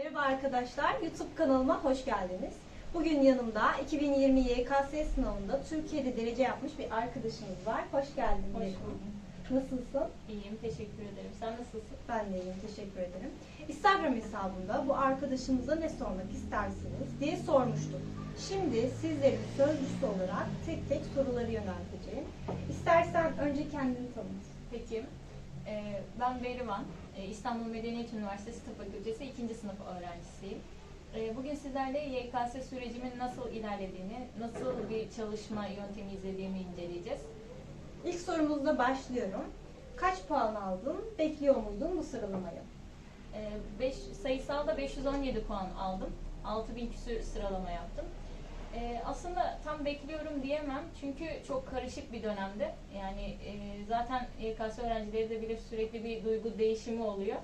Merhaba arkadaşlar, YouTube kanalıma hoş geldiniz. Bugün yanımda 2020 YKS sınavında Türkiye'de derece yapmış bir arkadaşımız var. Hoş geldin. Hoş Ebru. buldum. Nasılsın? İyiyim, teşekkür ederim. Sen nasılsın? Ben de iyiyim, teşekkür ederim. Instagram hesabında bu arkadaşımıza ne sormak istersiniz diye sormuştum. Şimdi sizlerin sözcüsü olarak tek tek soruları yönelteceğim. İstersen önce kendini tanıt. Peki. Ee, ben Berivan. Ee, İstanbul Medeniyet Üniversitesi Tıp Fakültesi 2. öğrencisiyim. Ee, bugün sizlerle YKS sürecimin nasıl ilerlediğini, nasıl bir çalışma yöntemi izlediğimi inceleyeceğiz. İlk sorumuzla başlıyorum. Kaç puan aldın? Bekliyor muydun bu sıralamayı? Ee, beş, sayısalda 517 puan aldım. 6000 küsür sıralama yaptım. Ee, aslında tam bekliyorum diyemem çünkü çok karışık bir dönemde. Yani e, zaten YKS öğrencileri de bilir sürekli bir duygu değişimi oluyor.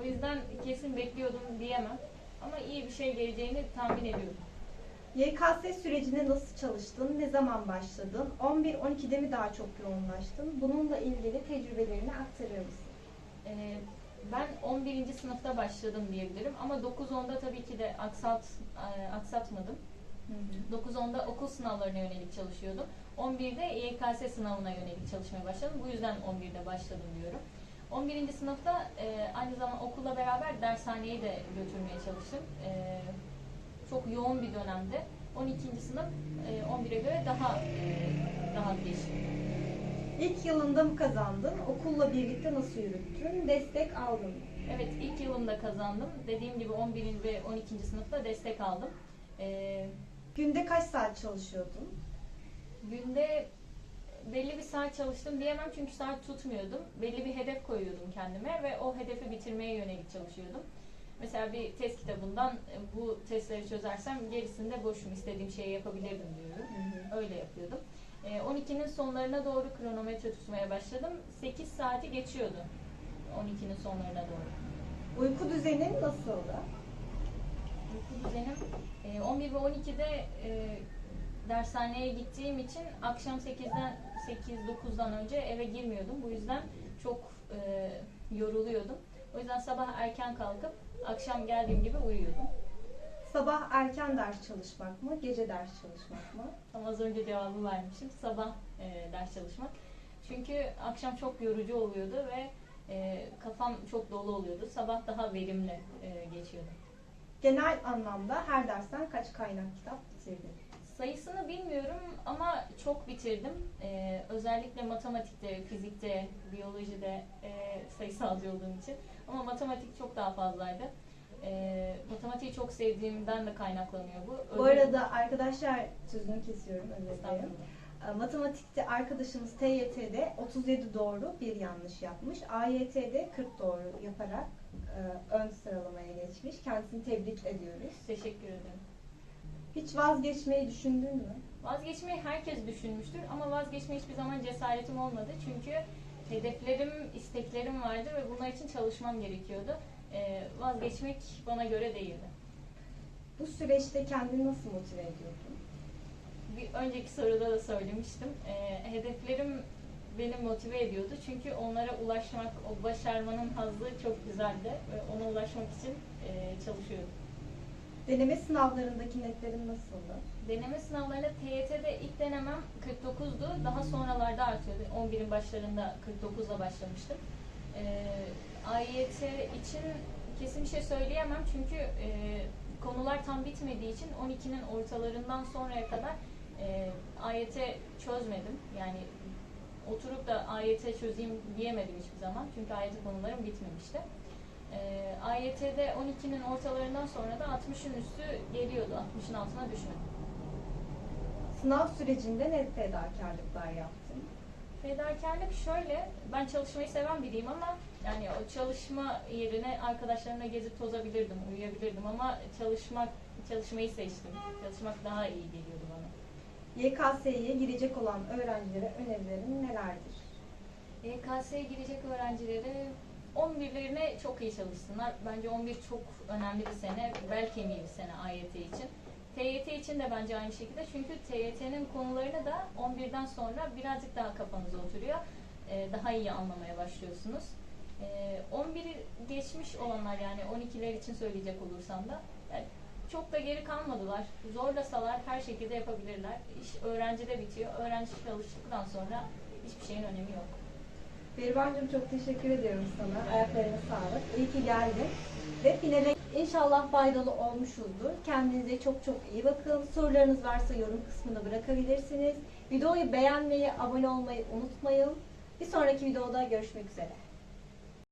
O yüzden kesin bekliyordum diyemem. Ama iyi bir şey geleceğini tahmin ediyorum. YKS sürecine nasıl çalıştın? Ne zaman başladın? 11-12'de mi daha çok yoğunlaştın? Bununla ilgili tecrübelerini aktarır mısın? Ee, ben 11. sınıfta başladım diyebilirim ama 9-10'da tabii ki de aksat, e, aksatmadım. 9-10'da okul sınavlarına yönelik çalışıyordum. 11'de YKS sınavına yönelik çalışmaya başladım. Bu yüzden 11'de başladım diyorum. 11. sınıfta e, aynı zamanda okulla beraber dershaneyi de götürmeye çalıştım. E, çok yoğun bir dönemde. 12. sınıf e, 11'e göre daha e, rahat geçti. İlk yılında mı kazandın? Okulla birlikte nasıl yürüttün? Destek aldın mı? Evet ilk yılımda kazandım. Dediğim gibi 11. ve 12. sınıfta destek aldım. E, Günde kaç saat çalışıyordun? Günde belli bir saat çalıştım diyemem çünkü saat tutmuyordum. Belli bir hedef koyuyordum kendime ve o hedefi bitirmeye yönelik çalışıyordum. Mesela bir test kitabından e, bu testleri çözersem gerisinde boşum istediğim şeyi yapabilirdim diyorum. Öyle yapıyordum. E, 12'nin sonlarına doğru kronometre tutmaya başladım. 8 saati geçiyordu 12'nin sonlarına doğru. Uyku düzenin nasıldı? Uyku düzenim e, 11 ve 12'de e, dershaneye gittiğim için akşam 8'den 8-9'dan önce eve girmiyordum. Bu yüzden çok e, yoruluyordum. O yüzden sabah erken kalkıp akşam geldiğim gibi uyuyordum. Sabah erken ders çalışmak mı? Gece ders çalışmak mı? Tam az önce cevabı vermişim. Sabah e, ders çalışmak. Çünkü akşam çok yorucu oluyordu ve e, kafam çok dolu oluyordu. Sabah daha verimli e, geçiyordu. Genel anlamda her dersten kaç kaynak kitap bitirdin? Sayısını bilmiyorum ama çok bitirdim. Ee, özellikle matematikte, fizikte, biyolojide e, sayısalcı olduğum için. Ama matematik çok daha fazlaydı. Ee, matematiği çok sevdiğimden de kaynaklanıyor bu. Bu Öyle- arada arkadaşlar sözünü kesiyorum özür dilerim. Estağfurullah. E, Matematikte arkadaşımız TYT'de 37 doğru bir yanlış yapmış. AYT'de 40 doğru yaparak e, ön sıralamaya geçmiş. Kendisini tebrik ediyoruz. Teşekkür ederim. Hiç vazgeçmeyi düşündün mü? Vazgeçmeyi herkes düşünmüştür ama vazgeçme hiçbir zaman cesaretim olmadı. Çünkü hedeflerim, isteklerim vardı ve bunlar için çalışmam gerekiyordu. Ee, vazgeçmek bana göre değildi. Bu süreçte kendini nasıl motive ediyordun? bir önceki soruda da söylemiştim. Ee, hedeflerim beni motive ediyordu. Çünkü onlara ulaşmak, o başarmanın hazzı çok güzeldi ve ona ulaşmak için e, çalışıyordum. Deneme sınavlarındaki netlerin nasıldı? Deneme sınavlarında TYT'de ilk denemem 49'du. Daha sonralarda artıyordu. 11'in başlarında 49'la başlamıştım. Ee, AYT için kesin bir şey söyleyemem çünkü e, konular tam bitmediği için 12'nin ortalarından sonraya kadar e, AYT çözmedim. Yani oturup da AYT çözeyim diyemedim hiçbir zaman. Çünkü AYT konularım bitmemişti. E, AYT'de 12'nin ortalarından sonra da 60'ın üstü geliyordu. 60'ın altına düşmedim. Sınav sürecinde ne fedakarlıklar yaptın? Fedakarlık şöyle, ben çalışmayı seven biriyim ama yani o çalışma yerine arkadaşlarımla gezip tozabilirdim, uyuyabilirdim ama çalışmak, çalışmayı seçtim. Çalışmak daha iyi geliyordu bana. YKS'ye girecek olan öğrencilere önerilerin nelerdir? YKS'ye girecek öğrencilere 11'lerine çok iyi çalışsınlar. Bence 11 çok önemli bir sene, bel kemiği bir sene AYT için. TYT için de bence aynı şekilde çünkü TYT'nin konularını da 11'den sonra birazcık daha kafanıza oturuyor. Ee, daha iyi anlamaya başlıyorsunuz. Ee, 11'i geçmiş olanlar yani 12'ler için söyleyecek olursam da yani çok da geri kalmadılar. Zorlasalar her şekilde yapabilirler. İş öğrencide bitiyor. Öğrenci çalıştıktan sonra hiçbir şeyin önemi yok. Berivancığım çok teşekkür ediyorum sana. Ayaklarına sağlık. İyi ki geldin. Ve finale inşallah faydalı olmuşuzdur. Kendinize çok çok iyi bakın. Sorularınız varsa yorum kısmına bırakabilirsiniz. Videoyu beğenmeyi, abone olmayı unutmayın. Bir sonraki videoda görüşmek üzere.